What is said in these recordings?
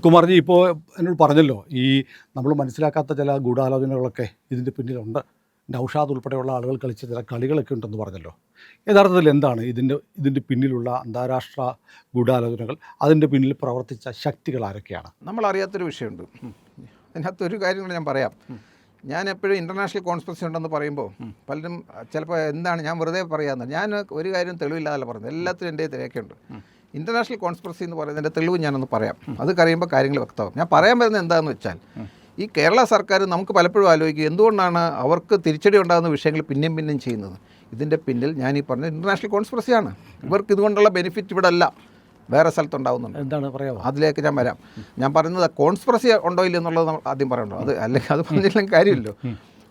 കുമാർജി ഇപ്പോൾ എന്നോട് പറഞ്ഞല്ലോ ഈ നമ്മൾ മനസ്സിലാക്കാത്ത ചില ഗൂഢാലോചനകളൊക്കെ ഇതിന്റെ പിന്നിലുണ്ട്. നൗഷാദ് ഉൾപ്പെടെയുള്ള ആളുകൾ കളിച്ച ചില കളികളൊക്കെ ഉണ്ടെന്ന് പറഞ്ഞല്ലോ. യഥാർത്ഥത്തിൽ എന്താണ് ഇതിന്റെ ഇതിന്റെ പിന്നിലുള്ള അന്താരാഷ്ട്ര ഗൂഢാലോചനകൾ? അതിന്റെ പിന്നിൽ പ്രവർത്തിച്ച ശക്തികൾ ആരൊക്കെയാണ്? നമ്മൾ അറിയാത്തൊരു വിഷയമുണ്ട്. അതിനകത്ത് ഒരു കാര്യം കൂടെ ഞാൻ പറയാം. ഞാൻ എപ്പോഴും ഇന്റർനാഷണൽ കോൺഫറൻസ് ഉണ്ടെന്ന് പറയുമ്പോൾ പലരും ചിലപ്പോൾ എന്താണ് ഞാൻ വെറുതെ പറയാമെന്ന് ഞാൻ ഒരു കാര്യം തെളിവില്ലാതല്ല പറയുന്നത്. എല്ലാത്തിനും എന്റെ രേഖയുണ്ട് ഇന്റർനാഷണൽ കോൺസ്പ്രസി എന്ന് പറയുന്നതിന്റെ തെളിവ് ഞാനൊന്ന് പറയാം. അത് കഴിയുമ്പോൾ കാര്യങ്ങൾ വ്യക്തമാകും ഞാൻ പറയാൻ വരുന്നത് എന്താണെന്ന് വെച്ചാൽ ഈ കേരള സർക്കാർ നമുക്ക് പലപ്പോഴും ആലോചിക്കും എന്തുകൊണ്ടാണ് അവർക്ക് തിരിച്ചടി ഉണ്ടാകുന്ന വിഷയങ്ങൾ പിന്നെയും പിന്നെയും ചെയ്യുന്നത്? ഇതിന്റെ പിന്നിൽ ഞാൻ ഈ പറഞ്ഞ ഇന്റർനാഷണൽ കോൺസ്പിറസിയാണ് ഇവർക്ക് ഇതുകൊണ്ടുള്ള ബെനിഫിറ്റ് ഇവിടെ അല്ല. വേറെ സ്ഥലത്തുണ്ടാവുന്നുണ്ട് എന്താണ്? പറയാം അതിലേക്ക് ഞാൻ വരാം. ഞാൻ പറയുന്നത് കോൺസ്പിറസി ഉണ്ടോ ഇല്ല എന്നുള്ളത് നമ്മൾ ആദ്യം പറയണ്ടോ? അത് അല്ലെങ്കിൽ അത് പറഞ്ഞില്ലെങ്കിൽ കാര്യമില്ലല്ലോ.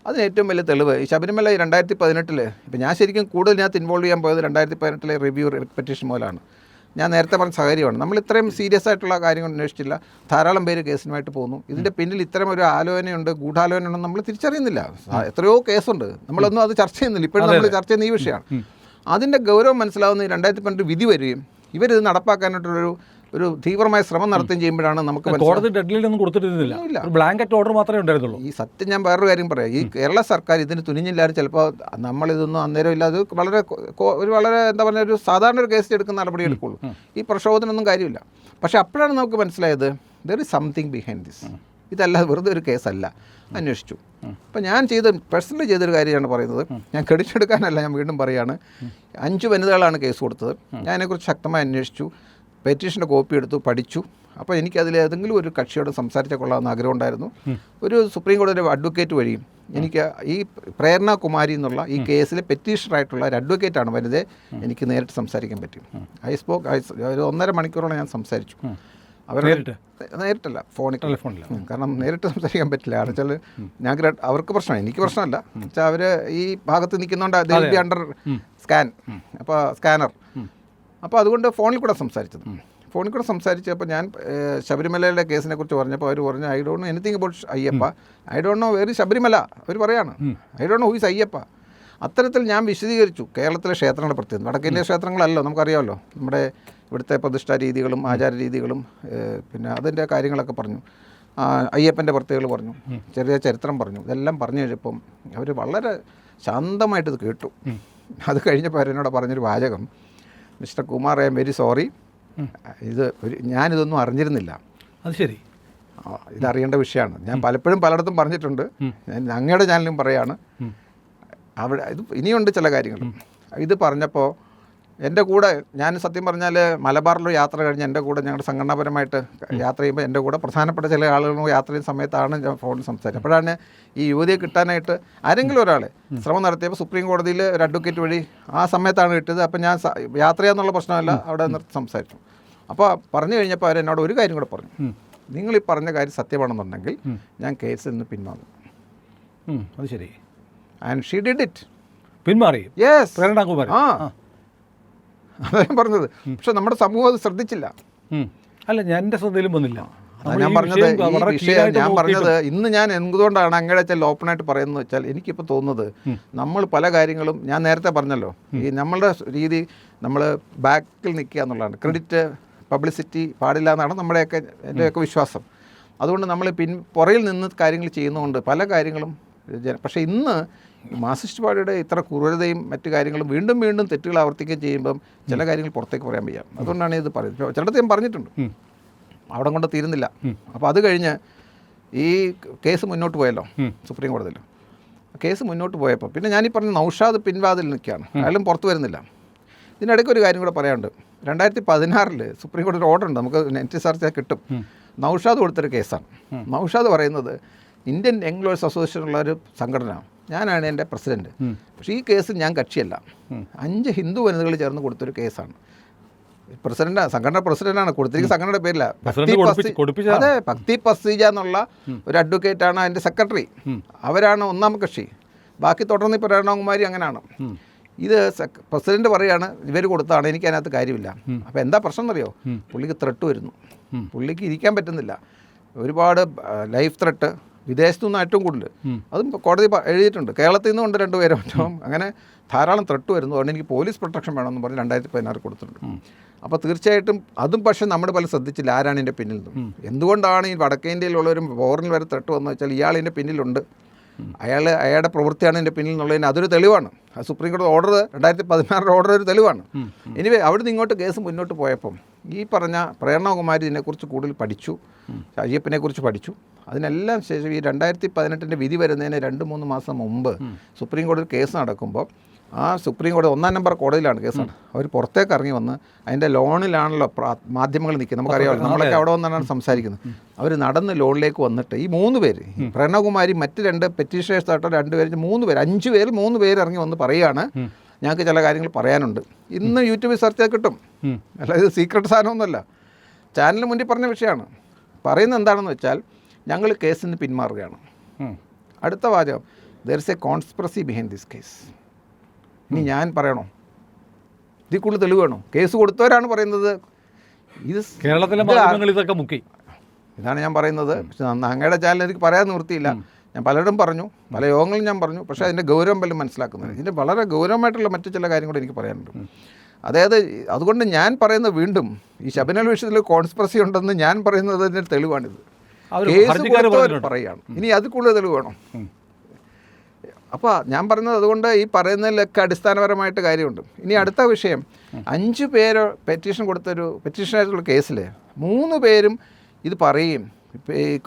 അതിന് ഏറ്റവും വലിയ തെളിവ്. ഈ ശബരിമല ഈ രണ്ടായിരത്തി പതിനെട്ടിൽ ഇപ്പം ഞാൻ ശരിക്കും കൂടുതൽ ഞാൻ ഇൻവോൾവ് ചെയ്യാൻ പോയത് രണ്ടായിരത്തി പതിനെട്ടിലെ റിവ്യൂ പെറ്റീഷൻ മൂലമാണ് ഞാൻ നേരത്തെ പറഞ്ഞ സഹകരിയാണ് നമ്മൾ ഇത്രയും സീരിയസ് ആയിട്ടുള്ള കാര്യങ്ങൾ അന്വേഷിച്ചില്ല ധാരാളം പേര് കേസിനുമായിട്ട് പോകുന്നു. ഇതിന്റെ പിന്നിൽ ഇത്തരം ഒരു ആലോചനയുണ്ട് ഗൂഢാലോചന ഉണ്ടെന്ന് നമ്മൾ തിരിച്ചറിയുന്നില്ല. എത്രയോ കേസുണ്ട്. നമ്മളൊന്നും അത് ചർച്ച ചെയ്യുന്നില്ല. ഇപ്പോഴും നമ്മൾ ചർച്ച ചെയ്യുന്ന ഈ വിഷയമാണ്. അതിന്റെ ഗൗരവം മനസ്സിലാവുന്ന രണ്ടായിരത്തി പന്ത്രണ്ട് വിധി വരികയും ഇവരിത് നടപ്പാക്കാനായിട്ടുള്ളൊരു ഒരു തീവ്രമായ ശ്രമം നടത്തുകയും ചെയ്യുമ്പോഴാണ് നമുക്ക് കോടതി ഡെഡ്ലൈനൊന്നും ഒരു ബ്ലാങ്കറ്റ് ഓർഡർ മാത്രമേ ഉണ്ടായിരുന്നുള്ളൂ. ഈ സത്യം ഞാൻ വേറൊരു കാര്യം പറയാം. ഈ കേരള സർക്കാർ ഇതിന് തുനിഞ്ഞില്ലാതെ ചിലപ്പോൾ നമ്മളിതൊന്നും അന്നേരം ഇല്ല. അത് വളരെ ഒരു വളരെ എന്താ പറയുക ഒരു സാധാരണ ഒരു കേസ് എടുക്കുന്ന നടപടി എടുക്കുള്ളൂ. ഈ പ്രക്ഷോഭത്തിനൊന്നും കാര്യമില്ല. പക്ഷെ അപ്പോഴാണ് നമുക്ക് മനസ്സിലായത് there is something behind this ഇതല്ല വെറുതെ ഒരു കേസല്ല അന്വേഷിച്ചു. അപ്പം ഞാൻ ചെയ്ത പേഴ്സണലി ചെയ്തൊരു കാര്യമാണ് പറയുന്നത്. ഞാൻ ക്രെഡിറ്റ് എടുക്കാനല്ല ഞാൻ വീണ്ടും പറയുകയാണ് അഞ്ച് വനിതകളാണ് കേസ് കൊടുത്തത്. ഞാൻ അതിനെക്കുറിച്ച് ശക്തമായി അന്വേഷിച്ചു. പെറ്റീഷന്റെ കോപ്പി എടുത്തു പഠിച്ചു. അപ്പോൾ എനിക്കതിൽ ഏതെങ്കിലും ഒരു കക്ഷിയോട് സംസാരിച്ചാൽ കൊള്ളാമെന്ന് ആഗ്രഹം ഉണ്ടായിരുന്നു. ഒരു സുപ്രീം കോടതിയുടെ അഡ്വക്കേറ്റ് വഴിയും എനിക്ക് ഈ പ്രേരണ കുമാരി എന്നുള്ള ഈ കേസിലെ പെറ്റീഷണറായിട്ടുള്ള ഒരു അഡ്വക്കേറ്റാണ് വരുന്നത് എനിക്ക് നേരിട്ട് സംസാരിക്കാൻ പറ്റും. ഐ സ്പോക്ക് ഐ ഒരു ഒന്നര മണിക്കൂറോളം ഞാൻ സംസാരിച്ചു. അവർ നേരിട്ടല്ല ഫോണിൽ ടെലിഫോണിൽ കാരണം നേരിട്ട് സംസാരിക്കാൻ പറ്റില്ല. കാരണം വെച്ചാൽ ഞാൻ അവർക്ക് പ്രശ്നമാണ്. എനിക്ക് പ്രശ്നമല്ല. വെച്ചാൽ അവർ ഈ ഭാഗത്ത് നിൽക്കുന്നതുകൊണ്ട് ബി അണ്ടർ സ്കാൻ അപ്പോൾ സ്കാനർ അപ്പോൾ അതുകൊണ്ട് ഫോണിൽ കൂടെ സംസാരിച്ചത്. ഫോണിൽ കൂടെ സംസാരിച്ചപ്പോൾ ഞാൻ ശബരിമലയുടെ കേസിനെ കുറിച്ച് പറഞ്ഞപ്പോൾ അവർ പറഞ്ഞു I don't know anything about Ayyappa. I don't know വേറെ ശബരിമല? അവർ പറയാണ്. I don't know who's Ayyappa. അത്തരത്തിൽ ഞാൻ വിശദീകരിച്ചു കേരളത്തിലെ ക്ഷേത്രങ്ങളുടെ പ്രത്യേകത വടക്കേന്ത്യ ക്ഷേത്രങ്ങളല്ലോ നമുക്കറിയാമല്ലോ. നമ്മുടെ ഇവിടുത്തെ പ്രതിഷ്ഠാ രീതികളും ആചാര രീതികളും പിന്നെ അതിന്റെ കാര്യങ്ങളൊക്കെ പറഞ്ഞു. അയ്യപ്പന്റെ പ്രത്യേകതകൾ പറഞ്ഞു. ചെറിയ ചരിത്രം പറഞ്ഞു. ഇതെല്ലാം പറഞ്ഞു കഴിഞ്ഞപ്പം അവർ വളരെ ശാന്തമായിട്ട് ഇത് കേട്ടു അത് കഴിഞ്ഞപ്പോൾ അവരെന്നോട് പറഞ്ഞൊരു വാചകം. Mister Kumar I'm very sorry ഇത് ഒരു ഞാനിതൊന്നും അറിഞ്ഞിരുന്നില്ല. അത് ശരി. ഇതറിയേണ്ട വിഷയമാണ്. ഞാൻ പലപ്പോഴും പലയിടത്തും പറഞ്ഞിട്ടുണ്ട്. ഞാൻ അങ്ങയുടെ ചാനലും പറയാണ്. അവിടെ ഇത് ഇനിയുണ്ട് ചില കാര്യങ്ങൾ. ഇത് പറഞ്ഞപ്പോൾ എന്റെ കൂടെ ഞാൻ സത്യം പറഞ്ഞാൽ മലബാറിലൊരു യാത്ര കഴിഞ്ഞ് എന്റെ കൂടെ ഞങ്ങളുടെ സംഘടനാപരമായിട്ട് യാത്ര ചെയ്യുമ്പോൾ എന്റെ കൂടെ പ്രധാനപ്പെട്ട ചില ആളുകളും യാത്ര ചെയ്യുന്ന സമയത്താണ് ഞാൻ ഫോണിൽ സംസാരിച്ചത്. അപ്പോഴാണ് ഈ യുവതിയെ കിട്ടാനായിട്ട് ആരെങ്കിലും ഒരാൾ ശ്രമം നടത്തിയപ്പോൾ സുപ്രീം കോടതിയിൽ ഒരു അഡ്വക്കേറ്റ് വഴി ആ സമയത്താണ് കിട്ടിയത് അപ്പോൾ ഞാൻ യാത്ര ചെയ്യാന്നുള്ള പ്രശ്നമല്ല അവിടെ നിർത്തി സംസാരിച്ചു. അപ്പോൾ പറഞ്ഞു കഴിഞ്ഞപ്പോൾ അവർ എന്നോട് ഒരു കാര്യം കൂടെ പറഞ്ഞു. നിങ്ങൾ ഈ പറഞ്ഞ കാര്യം സത്യമാണെന്നുണ്ടെങ്കിൽ ഞാൻ കേസിൽ നിന്ന് പിന്മാറും അത് ശരി. ആൻഡ് ഷീ ഡിഡ് ഇറ്റ് പിന്മാറി യെസ് പ്രേരണാകുമാരി ആ. അതാ ഞാൻ പറഞ്ഞത്. പക്ഷെ നമ്മുടെ സമൂഹം അത് ശ്രദ്ധിച്ചില്ല. അല്ല ഞാൻ എന്റെ ശ്രദ്ധയിലും വന്നില്ല. ഞാൻ പറഞ്ഞത് ഈ വിഷയം ഞാൻ പറഞ്ഞത് ഇന്ന് ഞാൻ എന്തുകൊണ്ടാണ് അങ്ങനെ വെച്ചാൽ ഓപ്പണായിട്ട് പറയുന്നത് വെച്ചാൽ എനിക്കിപ്പോൾ തോന്നുന്നത് നമ്മൾ പല കാര്യങ്ങളും ഞാൻ നേരത്തെ പറഞ്ഞല്ലോ. ഈ നമ്മളുടെ രീതി നമ്മൾ ബാക്കിൽ നിൽക്കുക എന്നുള്ളതാണ്. ക്രെഡിറ്റ് പബ്ലിസിറ്റി പാടില്ല എന്നാണ് നമ്മുടെയൊക്കെ എന്റെയൊക്കെ വിശ്വാസം. അതുകൊണ്ട് നമ്മൾ പിൻ പുറയിൽ നിന്ന് കാര്യങ്ങൾ ചെയ്യുന്നതുകൊണ്ട് പല കാര്യങ്ങളും പക്ഷേ ഇന്ന് മാർസിസ്റ്റ് പാർട്ടിയുടെ ഇത്ര ക്രൂരതയും മറ്റു കാര്യങ്ങളും വീണ്ടും വീണ്ടും തെറ്റുകൾ ആവർത്തിക്കുകയും ചെയ്യുമ്പം ചില കാര്യങ്ങൾ പുറത്തേക്ക് പറയാൻ വയ്യ. അതുകൊണ്ടാണ് ഇത് പറയുന്നത്. ചിലടത്ത് ഞാൻ പറഞ്ഞിട്ടുണ്ട്. അവിടെ കൊണ്ട് തീരുന്നില്ല. അപ്പോൾ അത് കഴിഞ്ഞ് ഈ കേസ് മുന്നോട്ട് പോയല്ലോ സുപ്രീം കോടതിയിൽ. കേസ് മുന്നോട്ട് പോയപ്പോൾ പിന്നെ ഞാനീ പറഞ്ഞ നൗഷാദ് പിൻവാതിൽ നിൽക്കുകയാണ്. അയാളും പുറത്ത് വരുന്നില്ല. ഇതിനിടയ്ക്ക് ഒരു കാര്യം കൂടെ പറയാണ്ട് രണ്ടായിരത്തി പതിനാറിൽ സുപ്രീം കോടതി ഓർഡർ ഉണ്ട്. നമുക്ക് നെറ്റ് സർച്ച് ചെയ്താൽ കിട്ടും നൗഷാദ് കൊടുത്തൊരു കേസാണ്. നൗഷാദ് പറയുന്നത് ഇന്ത്യൻ യങ് അസോസിയേഷനുള്ള ഒരു സംഘടന ഞാനാണ് എന്റെ പ്രസിഡന്റ്. പക്ഷേ ഈ കേസ് ഞാൻ കക്ഷിയല്ല. അഞ്ച് ഹിന്ദു വനിതകൾ ചേർന്ന് കൊടുത്തൊരു കേസാണ്. പ്രസിഡന്റ് സംഘടന പ്രസിഡന്റാണ് കൊടുത്തിരിക്കുന്ന സംഘടനയുടെ പേരില്ല. അതെ ഭക്തി പസ്തീജ എന്നുള്ള ഒരു അഡ്വക്കേറ്റ് ആണ് അതിന്റെ സെക്രട്ടറി. അവരാണ് ഒന്നാം കക്ഷി. ബാക്കി തുടർന്ന് ഇപ്പോൾ രണകുമാരി അങ്ങനെയാണ് ഇത് പ്രസിഡന്റ് പറയാണ് ഇവർ കൊടുത്താണ് എനിക്ക് അതിനകത്ത് കാര്യമില്ല അപ്പോൾ എന്താ പ്രശ്നം എന്നറിയോ? പുള്ളിക്ക് ത്രെട്ട് വരുന്നു. പുള്ളിക്ക് ഇരിക്കാൻ പറ്റുന്നില്ല. ഒരുപാട് ലൈഫ് ത്രെട്ട് വിദേശത്തു നിന്ന് ഏറ്റവും കൂടുതൽ അതും കോടതി എഴുതിയിട്ടുണ്ട്. കേരളത്തിൽ നിന്നും ഉണ്ട് രണ്ടുപേരും മറ്റും അങ്ങനെ ധാരാളം ത്രട്ട് വരുന്നു. അതുകൊണ്ട് എനിക്ക് പോലീസ് പ്രൊട്ടക്ഷൻ വേണമെന്ന് പറഞ്ഞ് രണ്ടായിരത്തി പതിനാറ് കൊടുത്തിട്ടുണ്ട് അപ്പോൾ തീർച്ചയായിട്ടും അതും പക്ഷേ നമ്മൾ പല ശ്രദ്ധിച്ചില്ല ആരാണ് ഇതിന്റെ പിന്നിൽ നിന്ന്. എന്തുകൊണ്ടാണ് ഈ വടക്കേ ഇന്ത്യയിലുള്ളവരും ഫോറിനിൽ വരെ ത്രട്ട് വന്നു വെച്ചാൽ ഇയാൾ ഇതിന്റെ പിന്നിലുണ്ട്? അയാൾ അയാളുടെ പ്രവൃത്തിയാണ് ഇതിന്റെ പിന്നിൽ എന്നുള്ളതിന് അതൊരു തെളിവാണ്. ആ സുപ്രീം കോടതി ഓർഡർ രണ്ടായിരത്തി പതിനാറിന്റെ ഓർഡർ ഒരു തെളിവാണ്. എനിവേ അവിടുന്ന് ഇങ്ങോട്ട് കേസ് മുന്നോട്ട് പോയപ്പം ഈ പറഞ്ഞ പ്രേരണകുമാരി ഇതിനെക്കുറിച്ച് കൂടുതൽ പഠിച്ചു അയ്യപ്പനെ കുറിച്ച് പഠിച്ചു. അതിനെല്ലാം ശേഷം ഈ രണ്ടായിരത്തി പതിനെട്ടിന്റെ വിധി വരുന്നതിന് രണ്ട് മൂന്ന് മാസം മുമ്പ് സുപ്രീം കോടതി കേസ് നടക്കുമ്പോൾ ആ സുപ്രീം കോടതി ഒന്നാം നമ്പർ കോടതിയിലാണ് കേസാണ്. അവർ പുറത്തേക്ക് ഇറങ്ങി വന്ന് അതിന്റെ ലോണിലാണല്ലോ മാധ്യമങ്ങൾ നിൽക്കുന്നത്. നമുക്കറിയാമല്ലോ നമ്മളൊക്കെ അവിടെ വന്നാണ് സംസാരിക്കുന്നത്. അവർ നടന്ന് ലോണിലേക്ക് വന്നിട്ട് ഈ മൂന്ന് പേര് പ്രണകുമാരി മറ്റ് രണ്ട് പെറ്റീഷേഴ്സ് ആയിട്ടോ രണ്ട് പേര് മൂന്ന് പേര് അഞ്ച് പേര് മൂന്ന് പേര് ഇറങ്ങി വന്ന് പറയുകയാണ്. ഞങ്ങൾക്ക് ചില കാര്യങ്ങൾ പറയാനുണ്ട്. ഇന്ന് യൂട്യൂബിൽ സെർച്ച് ചെയ്ത് കിട്ടും. അല്ല ഇത് സീക്രട്ട് സാധനമൊന്നുമല്ല ചാനലിന് മുന്നിൽ പറഞ്ഞ വിഷയമാണ്. പറയുന്നത് എന്താണെന്ന് വെച്ചാൽ ഞങ്ങൾ കേസിൽ നിന്ന് പിന്മാറുകയാണ് അടുത്ത വാചകം. There is a conspiracy behind this case ഇനി ഞാൻ പറയണോ? ഇതിൽ കൂടുതൽ തെളിവ് വേണോ? കേസ് കൊടുത്തവരാണ് പറയുന്നത്. ഇത് കേരളത്തിലെ മാധ്യമങ്ങൾ ഇതൊക്കെ മുക്കി. ഇതാണ് ഞാൻ പറയുന്നത്. പക്ഷെ അങ്ങയുടെ ചാനൽ എനിക്ക് പറയാൻ നിവൃത്തിയില്ല. ഞാൻ പലരും പറഞ്ഞു പല യോഗങ്ങളും ഞാൻ പറഞ്ഞു. പക്ഷേ അതിന്റെ ഗൗരവം പലരും മനസ്സിലാക്കുന്നില്ല. ഇതിന്റെ വളരെ ഗൗരവമായിട്ടുള്ള മറ്റു ചില കാര്യം കൂടെ എനിക്ക് പറയാനുണ്ട്. അതായത് അതുകൊണ്ട് ഞാൻ പറയുന്നത് വീണ്ടും ഈ ശബരിമല വിഷയത്തിൽ കോൺസ്പ്രസി ഉണ്ടെന്ന് ഞാൻ പറയുന്നതിന്റെ തെളിവാണിത്. കേസ് കൊടുത്തവർ. പറയുകയാണ് ഇനി അത് കൂടുതൽ തെളിവ് വേണം? അപ്പോൾ ഞാൻ പറയുന്നത് അതുകൊണ്ട് ഈ പറയുന്നതിലൊക്കെ അടിസ്ഥാനപരമായിട്ട് കാര്യമുണ്ട്. ഇനി അടുത്ത വിഷയം. അഞ്ച് പേര് പെറ്റീഷൻ കൊടുത്തൊരു പെറ്റീഷനായിട്ടുള്ള കേസിൽ മൂന്ന് പേരും ഇത് പറയും.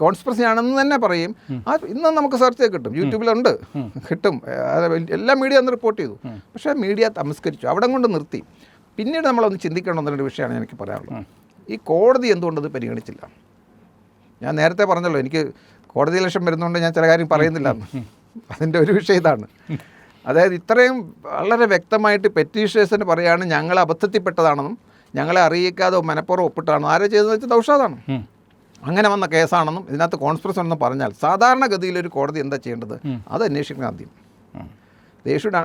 കോൺസ്പിറസി ആണെന്ന് തന്നെ പറയും. ആ ഇന്ന് നമുക്ക് സെർച്ച് ചെയ്ത് കിട്ടും. യൂട്യൂബിലുണ്ട്. കിട്ടും. എല്ലാ മീഡിയ അന്ന് റിപ്പോർട്ട് ചെയ്തു. പക്ഷേ മീഡിയ തമസ്കരിച്ചു. അവിടെ കൊണ്ട് നിർത്തി. പിന്നീട് നമ്മളൊന്ന് ചിന്തിക്കണമെന്നൊരു വിഷയമാണ് എനിക്ക് പറയാനുള്ളത്. ഈ കോടതി എന്തുകൊണ്ടത് പരിഗണിച്ചില്ല? ഞാൻ നേരത്തെ പറഞ്ഞല്ലോ എനിക്ക് കോടതി ലക്ഷം വരുന്നതുകൊണ്ട് ഞാൻ ചില കാര്യം പറയുന്നില്ല. അതിന്റെ ഒരു വിഷയം ഇതാണ്. അതായത് ഇത്രയും വളരെ വ്യക്തമായിട്ട് പെറ്റീഷേഴ്സിന് പറയുകയാണ് ഞങ്ങൾ അബദ്ധത്തിൽപ്പെട്ടതാണെന്നും ഞങ്ങളെ അറിയിക്കാതെ മനപ്പുറം ഒപ്പിട്ടാണ് ആരാ ചെയ്തതെന്ന് വെച്ചാൽ ദൗഷാദാണ്. അങ്ങനെ വന്ന കേസാണെന്നും ഇതിനകത്ത് കോൺസ്പിറസി ഉണ്ടെന്ന് പറഞ്ഞാൽ സാധാരണഗതിയിൽ ഒരു കോടതി എന്താ ചെയ്യേണ്ടത്? അത് അന്വേഷിക്കണം ആദ്യം. ദേ ഷുഡ്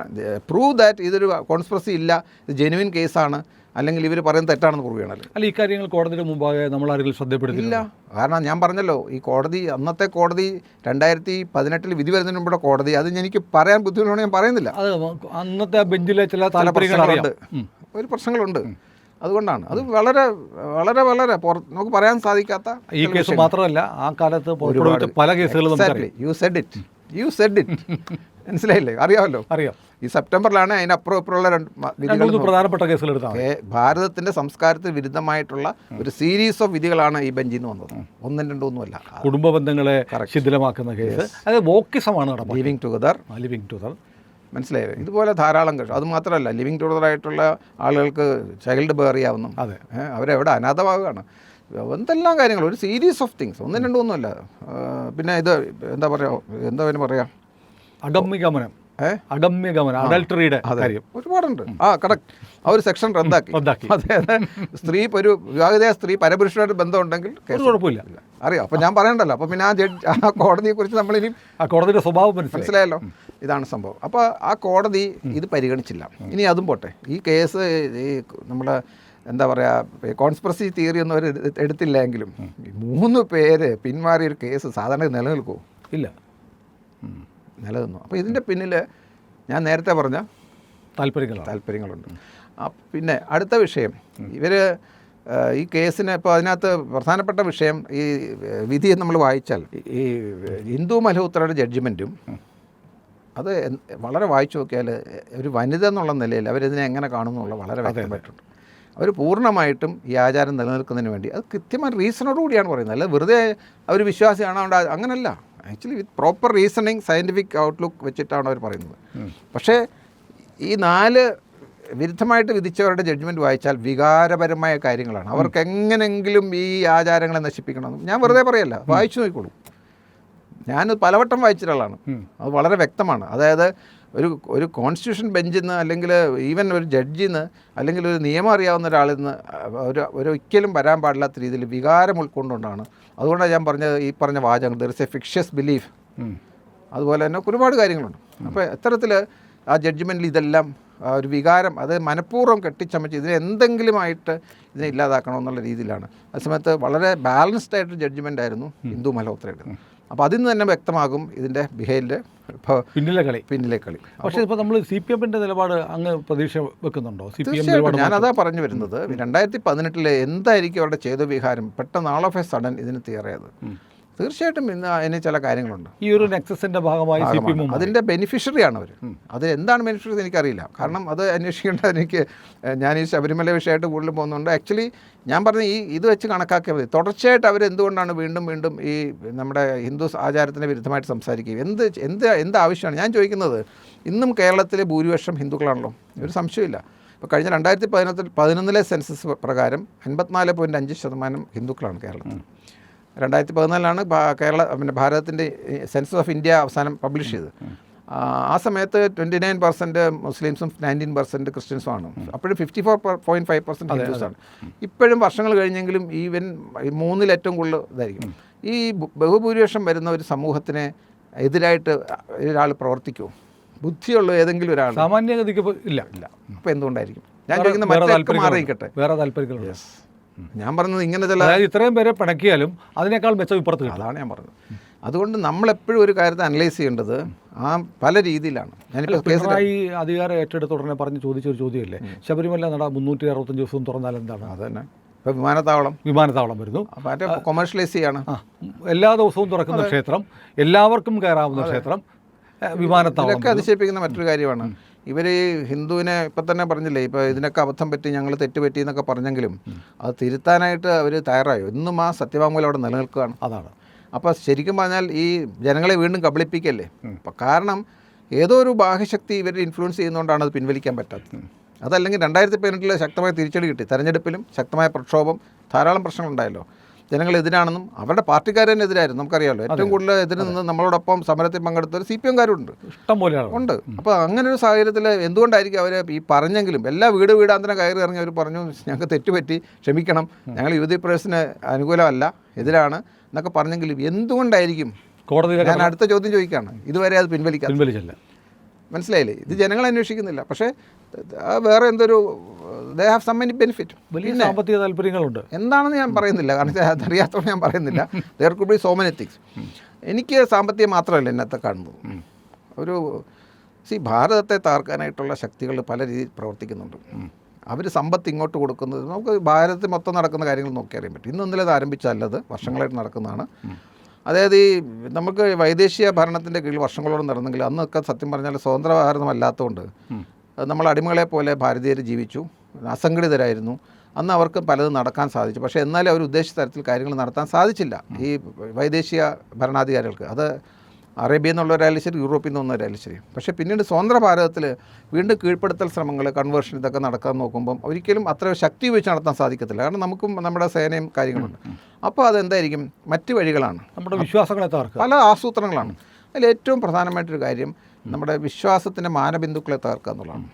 പ്രൂവ് ദാറ്റ് ഇതൊരു കോൺസ്പിറസി ഇല്ല ഇത് ജെനുവിൻ കേസാണ് അല്ലെങ്കിൽ ഇവർ പറയുന്നത് തെറ്റാണെന്ന് പ്രൂവ് ചെയ്യണമല്ലോ. അല്ല ഈ കാര്യങ്ങൾ കോടതിയുടെ മുമ്പാകെ നമ്മൾ ആരെങ്കിലും ശ്രദ്ധപ്പെടുത്തില്ല കാരണം ഞാൻ പറഞ്ഞല്ലോ ഈ കോടതി അന്നത്തെ കോടതി രണ്ടായിരത്തി പതിനെട്ടിൽ വിധി വരുന്നതിന് മുമ്പുള്ള കോടതി അത് എനിക്ക് പറയാൻ ബുദ്ധിമുട്ടാണ് ഞാൻ പറയുന്നില്ല. അത് അന്നത്തെ ബെഞ്ചിലെ ചില താല്പര്യങ്ങളുണ്ട് ഒരു പ്രശ്നങ്ങളുണ്ട്. അതുകൊണ്ടാണ്. അത് വളരെ വളരെ വളരെ നമുക്ക് പറയാൻ സാധിക്കാത്ത ഈ കേസ് മാത്രമല്ല ആ കാലത്ത് പല കേസുകളും you said it you said it മനസ്സിലായില്ലേ? അറിയാമല്ലോ. അറിയാം. ഈ സെപ്റ്റംബറിലാണ് അതിനപ്പുറം ഇപ്പുറമുള്ള രണ്ട് പ്രധാനപ്പെട്ട മതി. ഭാരതത്തിന്റെ സംസ്കാരത്തിന് വിരുദ്ധമായിട്ടുള്ള ഒരു സീരീസ് ഓഫ് വിധികളാണ് ഈ ബെഞ്ചിൽ നിന്ന് വന്നത് ഒന്നും രണ്ടും ഒന്നുമല്ല. കുടുംബ ബന്ധങ്ങളെ ശിഥിലമാക്കുന്ന കേസ്. അത് വോക്കിസമാണ് ലിവിങ് ടുഗദർ ലിവിങ് ടുഗദർ മനസ്സിലായോ? ഇതുപോലെ ധാരാളം കേസ്. അത് മാത്രമല്ല ലിവിങ് ടുഗദർ ആയിട്ടുള്ള ആളുകൾക്ക് ചൈൽഡ് ബേറിയാവുന്നു അതെ. അവരെവിടെ അനാഥമാവുകയാണ്. എന്തെല്ലാം കാര്യങ്ങൾ? ഒരു സീരീസ് ഓഫ് തിങ്സ് ഒന്നും രണ്ടും ഒന്നുമല്ല. പിന്നെ ഇത് എന്താ പറയുക എന്താ അതിന് ഏ? അഗമ്യഗമനം അഡൾട്ടറിയുടെ കാര്യം. ഒരുപാടുണ്ട്. ആ കറക്റ്റ് ആ ഒരു സെക്ഷൻ റദ്ദാക്കി. സ്ത്രീ ഒരു വിവാഹിതയായ സ്ത്രീ പരപുരുഷനായിട്ട് ബന്ധമുണ്ടെങ്കിൽ കേസ് കുഴപ്പമില്ല അറിയാം. അപ്പം ഞാൻ പറയണ്ടല്ലോ. അപ്പം പിന്നെ ആ ജഡ്ജ് ആ കോടതിയെ കുറിച്ച് നമ്മൾ ആ കോടതിയുടെ സ്വഭാവം മനസ്സിലായല്ലോ? ഇതാണ് സംഭവം. അപ്പോൾ ആ കോടതി ഇത് പരിഗണിച്ചില്ല. ഇനി അതും പോട്ടെ. ഈ കേസ് ഈ നമ്മുടെ എന്താ പറയുക കോൺസ്പിറസി തിയറി ഒന്നും അവർ എടുത്തില്ല എങ്കിലും മൂന്ന് പേര് പിന്മാറിയൊരു കേസ് സാധാരണ നിലനിൽക്കുമോ ഇല്ല. നിലനിന്നു. അപ്പോൾ ഇതിന്റെ പിന്നിൽ ഞാൻ നേരത്തെ പറഞ്ഞ താല്പര്യങ്ങൾ താല്പര്യങ്ങളുണ്ട്. പിന്നെ അടുത്ത വിഷയം. ഇവർ ഈ കേസിന് ഇപ്പോൾ അതിനകത്ത് പ്രധാനപ്പെട്ട വിഷയം ഈ വിധി നമ്മൾ വായിച്ചാൽ ഈ ഹിന്ദു മൽഹോത്രയുടെ ജഡ്ജ്മെന്റും അത് വളരെ വായിച്ചു നോക്കിയാൽ ഒരു വനിത എന്നുള്ള നിലയിൽ അവരിതിനെ എങ്ങനെ കാണുന്നു എന്നുള്ള വളരെ വ്യക്തമായിട്ടുണ്ട്. അവർ പൂർണമായിട്ടും ഈ ആചാരം നിലനിൽക്കുന്നതിന് വേണ്ടി അത് കൃത്യമായ റീസണോട് കൂടിയാണ് പറയുന്നത്. അല്ല വെറുതെ അവർ വിശ്വാസിയാണോ അതുകൊണ്ട് അങ്ങനെയല്ല അങ്ങനല്ല. Actually with proper reasoning scientific outlook വെച്ചിട്ടാണ് അവർ പറയുന്നത്. പക്ഷേ ഈ നാല് വിരുദ്ധമായിട്ട് വിധിച്ചവരുടെ ജഡ്ജ്മെന്റ് വായിച്ചാൽ വികാരപരമായ കാര്യങ്ങളാണ്. അവർക്ക് എങ്ങനെങ്കിലും ഈ ആചാരങ്ങളെ നശിപ്പിക്കണം. ഞാൻ വെറുതെ പറയല്ല വായിച്ചു നോക്കിക്കോളൂ. ഞാൻ പലവട്ടം വായിച്ച ആളാണ് അത് വളരെ വ്യക്തമാണ്. അതായത് ഒരു ഒരു കോൺസ്റ്റിറ്റ്യൂഷൻ ബെഞ്ചിൽ നിന്ന് അല്ലെങ്കിൽ ഈവൻ ഒരു ജഡ്ജിൽ നിന്ന് അല്ലെങ്കിൽ ഒരു നിയമം അറിയാവുന്ന ഒരാളിൽ നിന്ന് ഒരു ഒരിക്കലും വരാൻ പാടില്ലാത്ത രീതിയിൽ വികാരം ഉൾക്കൊണ്ടുകൊണ്ടാണ് അതുകൊണ്ടാണ് ഞാൻ പറഞ്ഞത് ഈ പറഞ്ഞ വാചകം there is a fictitious belief അതുപോലെ തന്നെ ഒരുപാട് കാര്യങ്ങളുണ്ട്. അപ്പോൾ ഇത്തരത്തിൽ ആ ജഡ്ജ്മെന്റിൽ ഇതെല്ലാം ഒരു വികാരം അത് മനഃപൂർവം കെട്ടിച്ചമച്ച് ഇതിനെ എന്തെങ്കിലുമായിട്ട് ഇതിനെ ഇല്ലാതാക്കണമെന്നുള്ള രീതിയിലാണ്. ആ സമയത്ത് വളരെ ബാലൻസ്ഡ് ആയിട്ട് ജഡ്ജ്മെന്റ് ആയിരുന്നു ഹിന്ദു മൽഹോത്രയുടെ അപ്പോൾ അതിൽ നിന്ന് തന്നെ വ്യക്തമാകും ഇതിന്റെ ബിഹേവിന്റെ പിന്നിലെ കളി. പിന്നിലെ കളി. പക്ഷേ ഇപ്പോൾ നമ്മൾ സി പി എമ്മിന്റെ നിലപാട് അങ്ങ് പ്രതീക്ഷ വെക്കുന്നുണ്ടോ? സി പി എം ഞാനതാ പറഞ്ഞു വരുന്നത്. രണ്ടായിരത്തി പതിനെട്ടിലെ എന്തായിരിക്കും അവരുടെ ചെയ്ത വിഹാരം പെട്ടെന്ന് ആൾ ഓഫ് എ സഡൻ ഇതിന് തീറിയത് തീർച്ചയായിട്ടും ഇന്ന് അതിന് ചില കാര്യങ്ങളുണ്ട്. ഈ ഒരു നെക്സസിന്റെ ഭാഗമായി അതിന്റെ ബെനിഫിഷ്യറിയാണ് അവർ അത് എന്താണ് ബെനിഫിഷ്യറി എനിക്കറിയില്ല. കാരണം അത് അന്വേഷിക്കേണ്ട എനിക്ക് ഞാൻ ഈ ശബരിമല വിഷയമായിട്ട് കൂടുതൽ പോകുന്നുണ്ട്. ആക്ച്വലി ഞാൻ പറഞ്ഞ ഈ ഇത് വെച്ച് കണക്കാക്കിയാൽ മതി. തുടർച്ചയായിട്ട് അവർ എന്തുകൊണ്ടാണ് വീണ്ടും വീണ്ടും ഈ നമ്മുടെ ഹിന്ദു ആചാരത്തിന് വിരുദ്ധമായിട്ട് സംസാരിക്കുകയും എന്ത് എന്ത് എന്ത് ആവശ്യമാണ്? ഞാൻ ചോദിക്കുന്നത് ഇന്നും കേരളത്തിലെ ഭൂരിപക്ഷം ഹിന്ദുക്കളാണല്ലോ. ഒരു സംശയമില്ല ഇപ്പോൾ കഴിഞ്ഞ രണ്ടായിരത്തി പതിനൊന്നിൽ പതിനൊന്നിലെ സെൻസസ് പ്രകാരം അൻപത്തിനാല് പോയിന്റ് അഞ്ച് ശതമാനം ഹിന്ദുക്കളാണ് കേരളത്തിൽ. രണ്ടായിരത്തി പതിനാലിലാണ് കേരള പിന്നെ ഭാരതത്തിന്റെ സെൻസസ് ഓഫ് ഇന്ത്യ അവസാനം പബ്ലിഷ് ചെയ്തത്. ആ, സമയത്ത് ട്വന്റി നയൻ പെർസെന്റ് മുസ്ലിംസും നയന്റീൻ പെർസെന്റ് ക്രിസ്ത്യൻസും ആണ് അപ്പോഴും fifty four point five percent ഹിന്ദുസാണ്. ഇപ്പോഴും വർഷങ്ങൾ കഴിഞ്ഞെങ്കിലും ഈവൻ മൂന്നിൽ ഏറ്റവും കൂടുതൽ ഇതായിരിക്കും. ഈ ബഹുഭൂരിപക്ഷം വരുന്ന ഒരു സമൂഹത്തിന് എതിരായിട്ട് ഒരാൾ പ്രവർത്തിക്കുമോ ബുദ്ധിയുള്ള ഏതെങ്കിലും ഒരാൾ. സാമാന്യഗതിക്ക് ഇല്ല. ഇല്ല. അപ്പോൾ എന്തുകൊണ്ടായിരിക്കും? ഞാൻ ചോദിക്കുന്ന താല്പര്യങ്ങളുണ്ട്. മാറിയിക്കട്ടെ വേറെ താല്പര്യങ്ങളുണ്ട് ഞാൻ പറഞ്ഞത് ഇങ്ങനെ ചില അതായത് ഇത്രയും പേരെ പിണക്കിയാലും അതിനേക്കാൾ മെച്ചം ഇപ്പുറത്ത് കിട്ടും. അതാണ് ഞാൻ പറഞ്ഞത്. അതുകൊണ്ട് നമ്മളെപ്പോഴും ഒരു കാര്യത്തെ അനലൈസ് ചെയ്യേണ്ടത് ആ പല രീതിയിലാണ്. ഞാനിപ്പോൾ പിണറായി അധികാരം ഏറ്റെടുത്ത ഉടനെ പറഞ്ഞ് ചോദിച്ച ഒരു ചോദ്യമല്ലേ? ശബരിമല നട മുന്നൂറ്റി അറുപത്തഞ്ച് ദിവസം തുറന്നാൽ എന്താണ്? അത് തന്നെ ഇപ്പോൾ വിമാനത്താവളം. വിമാനത്താവളം വരുന്നു. മറ്റേ കൊമേഴ്ഷ്യലൈസ് ചെയ്യാണ്. ആ എല്ലാ ദിവസവും തുറക്കുന്ന ക്ഷേത്രം എല്ലാവർക്കും കയറാവുന്ന ക്ഷേത്രം വിമാനത്താവളം അതിശയിപ്പിക്കുന്ന മറ്റൊരു കാര്യമാണ്. ഇവർ ഹിന്ദുവിനെ ഇപ്പം തന്നെ പറഞ്ഞില്ലേ ഇപ്പോൾ ഇതിനൊക്കെ അബദ്ധം പറ്റി ഞങ്ങൾ തെറ്റുപറ്റി എന്നൊക്കെ പറഞ്ഞെങ്കിലും അത് തിരുത്താനായിട്ട് അവർ തയ്യാറായോ. ഇന്നും ആ സത്യവാങ്മൂലം അവിടെ നിലനിൽക്കുകയാണ്. അതാണ്. അപ്പോൾ ശരിക്കും പറഞ്ഞാൽ ഈ ജനങ്ങളെ വീണ്ടും കബളിപ്പിക്കല്ലേ? അപ്പം കാരണം ഏതോ ഒരു ബാഹ്യശക്തി ഇവരെ ഇൻഫ്ലുവൻസ് ചെയ്യുന്നതുകൊണ്ടാണ് അത് പിൻവലിക്കാൻ പറ്റാത്തത്. അതല്ലെങ്കിൽ രണ്ടായിരത്തി പതിനെട്ടിൽ ശക്തമായ തിരിച്ചടി കിട്ടി. തെരഞ്ഞെടുപ്പിലും ശക്തമായ പ്രക്ഷോഭം ധാരാളം പ്രശ്നങ്ങളുണ്ടായല്ലോ. ജനങ്ങൾ എതിരാണെന്നും അവരുടെ പാർട്ടിക്കാർ തന്നെ എതിരായിരുന്നു. നമുക്കറിയാമല്ലോ ഏറ്റവും കൂടുതൽ എതിരെ നിന്ന് നമ്മളോടൊപ്പം സമരത്തിൽ പങ്കെടുത്ത സി പി എംകാരുണ്ട്. ഇഷ്ടം പോലെയാണ് ഉണ്ട് അപ്പോൾ അങ്ങനെ ഒരു സാഹചര്യത്തിൽ എന്തുകൊണ്ടായിരിക്കും അവർ ഈ പറഞ്ഞെങ്കിലും എല്ലാ വീട് വീടാന്തരം കയറി ഇറങ്ങി അവർ പറഞ്ഞു ഞങ്ങൾക്ക് തെറ്റുപറ്റി ക്ഷമിക്കണം. ഞങ്ങൾ യുവതി പ്രവേശന് അനുകൂലമല്ല എതിരാണ് എന്നൊക്കെ പറഞ്ഞെങ്കിലും എന്തുകൊണ്ടായിരിക്കും? കോടതി ഞാൻ അടുത്ത ചോദ്യം ചോദിക്കുകയാണ് ഇതുവരെ അത് പിൻവലിക്കാം പിൻവലിച്ചല്ല. മനസ്സിലായില്ലേ? ഇത് ജനങ്ങൾ അന്വേഷിക്കുന്നില്ല. പക്ഷേ വേറെ എന്തൊരു they have some many benefit വലിയ സാമ്പത്തിക താല്പര്യങ്ങളുണ്ട്. എന്താണെന്ന് ഞാൻ പറയുന്നില്ല. കാരണം അതറിയാത്തോടെ അതറിയാത്തതുകൊണ്ട് ഞാൻ പറയുന്നില്ല. There could be so many things എനിക്ക് സാമ്പത്തികം മാത്രമല്ല എന്നത്തെ കാണുന്നത്. ഒരു സി ഭാരതത്തെ താർക്കാനായിട്ടുള്ള ശക്തികൾ പല രീതിയിൽ പ്രവർത്തിക്കുന്നുണ്ട്. അവർ സമ്പത്ത് ഇങ്ങോട്ട് കൊടുക്കുന്നത് നമുക്ക് ഭാരതത്തിൽ മൊത്തം നടക്കുന്ന കാര്യങ്ങൾ നോക്കി അറിയാൻ പറ്റും ഇന്നലെ അത് ആരംഭിച്ചല്ലത് വർഷങ്ങളായിട്ട് നടക്കുന്നതാണ്. അതായത് ഈ നമുക്ക് വൈദേശിക ഭരണത്തിന്റെ കീഴിൽ വർഷങ്ങളോളം നടന്നെങ്കിൽ അന്നൊക്കെ സത്യം പറഞ്ഞാൽ സ്വതന്ത്ര ഭാരതമല്ലാത്തതുകൊണ്ട് നമ്മൾ അടിമകളെ പോലെ ഭാരതീയർ ജീവിച്ചു അസംഘടിതരായിരുന്നു. അന്ന് അവർക്ക് പലതും നടക്കാൻ സാധിച്ചു. പക്ഷേ എന്നാലും അവർ ഉദ്ദേശിച്ച തരത്തിൽ കാര്യങ്ങൾ നടത്താൻ സാധിച്ചില്ല ഈ വൈദേശിക ഭരണാധികാരികൾക്ക്. അത് അറേബ്യയിൽ എന്നുള്ളവരായാലും ശരി യൂറോപ്പിൽ നിന്ന് വന്നവരായാലും ശരി. പക്ഷേ പിന്നീട് സ്വതന്ത്ര ഭാരതത്തിൽ വീണ്ടും കീഴ്പ്പെടുത്തൽ ശ്രമങ്ങൾ കൺവേർഷൻ ഇതൊക്കെ നടക്കാൻ നോക്കുമ്പം ഒരിക്കലും അത്ര ശക്തി ഉപയോഗിച്ച് നടത്താൻ സാധിക്കത്തില്ല. കാരണം നമുക്കും നമ്മുടെ സേനയും കാര്യങ്ങളുണ്ട്. അപ്പോൾ അതെന്തായിരിക്കും? മറ്റ് വഴികളാണ്. നമ്മുടെ വിശ്വാസങ്ങളെ തകർക്കുക. പല ആസൂത്രണങ്ങളാണ്. അതിൽ ഏറ്റവും പ്രധാനമായിട്ടൊരു കാര്യം നമ്മുടെ വിശ്വാസത്തിന്റെ മാനബിന്ദുക്കളെ തകർക്കുക എന്നുള്ളതാണ്.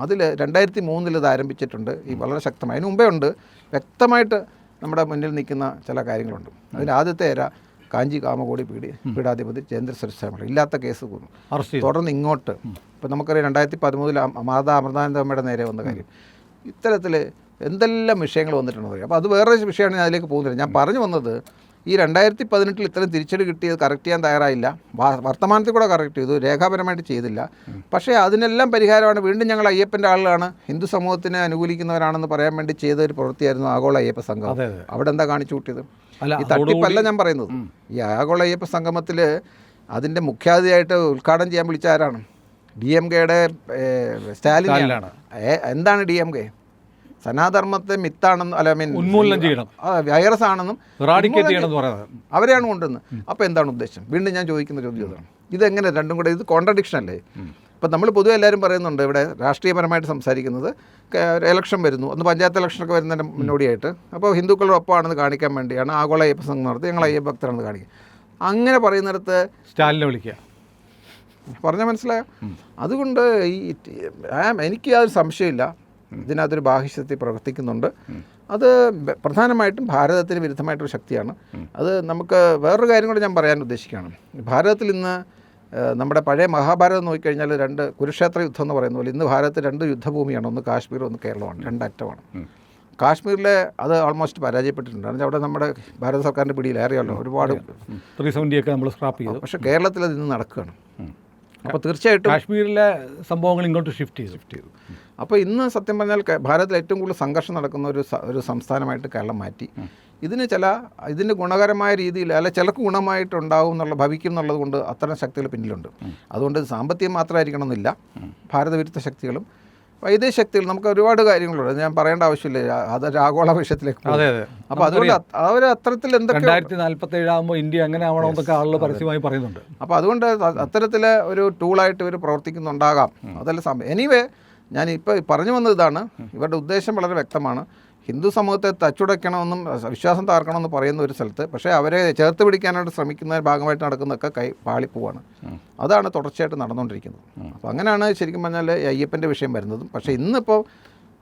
അതിൽ രണ്ടായിരത്തി മൂന്നിൽ ഇത് ആരംഭിച്ചിട്ടുണ്ട്. ഈ വളരെ ശക്തമായി. അതിന് മുമ്പേ ഉണ്ട്. വ്യക്തമായിട്ട് നമ്മുടെ മുന്നിൽ നിൽക്കുന്ന ചില കാര്യങ്ങളുണ്ട്. അതിൽ ആദ്യത്തെ ഏര കാഞ്ചി കാമകോടി പീഡി പീഡാധിപതി ജയേന്ദ്ര സരസ്വാമികൾ ഇല്ലാത്ത കേസ് ചെയ്തു. തുടർന്ന് ഇങ്ങോട്ട്. ഇപ്പം നമുക്കറിയാം രണ്ടായിരത്തി പതിമൂന്നിൽ മാതാ അമൃതാനന്ദമ്മയുടെ നേരെ വന്ന കാര്യം. ഇത്തരത്തിൽ എന്തെല്ലാം വിഷയങ്ങൾ വന്നിട്ടുണ്ടെന്ന് പറയാം അപ്പോൾ അത് വേറെ വിഷയമാണ് ഞാൻ അതിലേക്ക് പോകുന്നില്ല. ഞാൻ പറഞ്ഞു വന്നത് ഈ രണ്ടായിരത്തി പതിനെട്ടിൽ ഇത്രയും തിരിച്ചടി കിട്ടിയത് കറക്റ്റ് ചെയ്യാൻ തയ്യാറായില്ല. വർത്തമാനത്തിൽ കൂടെ കറക്റ്റ് ചെയ്തു രേഖാപരമായിട്ട് ചെയ്തില്ല. പക്ഷേ അതിനെല്ലാം പരിഹാരമാണ് വീണ്ടും ഞങ്ങൾ അയ്യപ്പന്റെ ആളുകളാണ്. ഹിന്ദു സമൂഹത്തിനെ അനുകൂലിക്കുന്നവരാണെന്ന് പറയാൻ വേണ്ടി ചെയ്ത ഒരു പ്രവൃത്തിയായിരുന്നു ആഗോള അയ്യപ്പ സംഘം അവിടെ എന്താ കാണിച്ചു കൂട്ടിയത്? ഈ തട്ടിപ്പല്ല ഞാൻ പറയുന്നത്. ഈ ആഗോള അയ്യപ്പ സംഗമത്തിൽ അതിന്റെ മുഖ്യാതിഥിയായിട്ട് ഉദ്ഘാടനം ചെയ്യാൻ വിളിച്ച ആരാണ്? ഡി എം കെയുടെ സ്റ്റാലിൻ സ്റ്റാലിനാണ്. എന്താണ് ഡി എം കെ? സനാധർമ്മത്തെ മിത്താണെന്നും അല്ല മീൻ ഉന്മൂലനം ചെയ്യണം. വൈറസ് ആണെന്നും റാഡിക്കേറ്റ് പറയുന്നത്. അവരെയാണ് കൊണ്ടുവന്ന്. അപ്പോൾ എന്താണ് ഉദ്ദേശം? വീണ്ടും ഞാൻ ചോദിക്കുന്ന ചോദ്യം ഇതാണ്. ഇതെങ്ങനെ രണ്ടും കൂടെ ഇത് കോൺട്രഡിക്ഷൻ അല്ലേ? ഇപ്പം നമ്മൾ പൊതുവെ എല്ലാവരും പറയുന്നുണ്ട് ഇവിടെ രാഷ്ട്രീയപരമായിട്ട് സംസാരിക്കുന്നത് ഇലക്ഷൻ വരുന്നു. ഒന്ന് പഞ്ചായത്ത് ഇലക്ഷനൊക്കെ വരുന്നതിന് മുന്നോടിയായിട്ട്. അപ്പോൾ ഹിന്ദുക്കളുടെ ഒപ്പമാണെന്ന് കാണിക്കാൻ വേണ്ടിയാണ് ആഗോള അയ്യപ്പ സംഘം നടത്തി ഞങ്ങൾ അയ്യപ്പ ഭക്തരാണെന്ന് കാണിക്കുക. അങ്ങനെ പറയുന്നിടത്ത് സ്റ്റാലിനെ വിളിക്കുക. പറഞ്ഞാൽ മനസ്സിലായോ? അതുകൊണ്ട് ഈ ആ- എനിക്ക് യാതൊരു സംശയമില്ല. ഇതിനകത്തൊരു ബാഹ്യശക്തി പ്രവർത്തിക്കുന്നുണ്ട്. അത് പ്രധാനമായിട്ടും ഭാരതത്തിന് വിരുദ്ധമായിട്ടൊരു ശക്തിയാണ്. അത് നമുക്ക് വേറൊരു കാര്യം കൂടെ ഞാൻ പറയാൻ ഉദ്ദേശിക്കുകയാണ്. ഭാരതത്തിൽ ഇന്ന് നമ്മുടെ പഴയ മഹാഭാരതം നോക്കിക്കഴിഞ്ഞാൽ രണ്ട് കുരുക്ഷേത്ര യുദ്ധം എന്ന് പറയുന്ന പോലെ ഇന്ന് ഭാരതത്തിൽ രണ്ട് യുദ്ധഭൂമിയാണ്. ഒന്ന് കാശ്മീർ ഒന്ന് കേരളമാണ്. രണ്ടറ്റമാണ്. കാശ്മീരിലെ അത് ഓൾമോസ്റ്റ് പരാജയപ്പെട്ടിട്ടുണ്ട്. അവിടെ നമ്മുടെ ഭാരത സർക്കാരിന്റെ പിടിയിൽ ഏറെയല്ലോ ഒരുപാട് ത്രീ നമ്മൾ സ്ക്രാപ്പ് ചെയ്തു. പക്ഷേ കേരളത്തിൽ അത് ഇന്ന് നടക്കുകയാണ്. അപ്പോൾ തീർച്ചയായിട്ടും കാശ്മീരിലെ സംഭവങ്ങൾ ഇങ്ങോട്ട് ഷിഫ്റ്റ് ചെയ്തു. ഷിഫ്റ്റ് ചെയ്തു. അപ്പോൾ ഇന്ന് സത്യം പറഞ്ഞാൽ ഭാരതത്തിൽ ഏറ്റവും കൂടുതൽ സംഘർഷം നടക്കുന്ന ഒരു ഒരു സംസ്ഥാനമായിട്ട് കേരളം മാറ്റി. ഇതിന് ചില ഇതിന് ഗുണകരമായ രീതിയിൽ അല്ല ചിലർക്ക് ഗുണമായിട്ടുണ്ടാവും എന്നുള്ള ഭവിക്കും എന്നുള്ളത് കൊണ്ട് അത്തരം ശക്തികൾ പിന്നിലുണ്ട്. അതുകൊണ്ട് സാമ്പത്തികം മാത്രമായിരിക്കണം എന്നില്ല. ഭാരതവിരുദ്ധ ശക്തികളും വൈദ്യ ശക്തികൾ നമുക്ക് ഒരുപാട് കാര്യങ്ങളുണ്ട്. ഞാൻ പറയേണ്ട ആവശ്യമില്ല. അത് ആഗോള വിഷയത്തിലേക്ക് അപ്പോൾ അതുകൊണ്ട് അവർ അത്തരത്തിൽ എന്തൊക്കെ രണ്ടായിരത്തി നാൽപ്പത്തി ഏഴാകുമ്പോൾ ഇന്ത്യ അങ്ങനെ ആവണമെന്നൊക്കെ ആളുകൾ പരസ്യമായി പറയുന്നുണ്ട്. അപ്പോൾ അതുകൊണ്ട് അത്തരത്തിലെ ഒരു ടൂളായിട്ട് ഇവർ പ്രവർത്തിക്കുന്നുണ്ടാകാം. അതല്ല സമയം എനിവേ ഞാൻ ഇപ്പോൾ പറഞ്ഞു വന്നത് ഇതാണ്. ഇവരുടെ ഉദ്ദേശം വളരെ വ്യക്തമാണ്. ഹിന്ദു സമൂഹത്തെ തച്ചുടയ്ക്കണമെന്നും വിശ്വാസം താർക്കണമെന്ന് പറയുന്ന ഒരു സ്ഥലത്ത് പക്ഷേ അവരെ ചേർത്ത് പിടിക്കാനായിട്ട് ശ്രമിക്കുന്ന ഭാഗമായിട്ട് നടക്കുന്നതൊക്കെ കൈ പാളിപ്പോവാണ് അതാണ് തുടർച്ചയായിട്ട് നടന്നുകൊണ്ടിരിക്കുന്നത്. അപ്പോൾ അങ്ങനെയാണ് ശരിക്കും പറഞ്ഞാൽ അയ്യപ്പന്റെ വിഷയം വരുന്നതും. പക്ഷേ ഇന്നിപ്പോൾ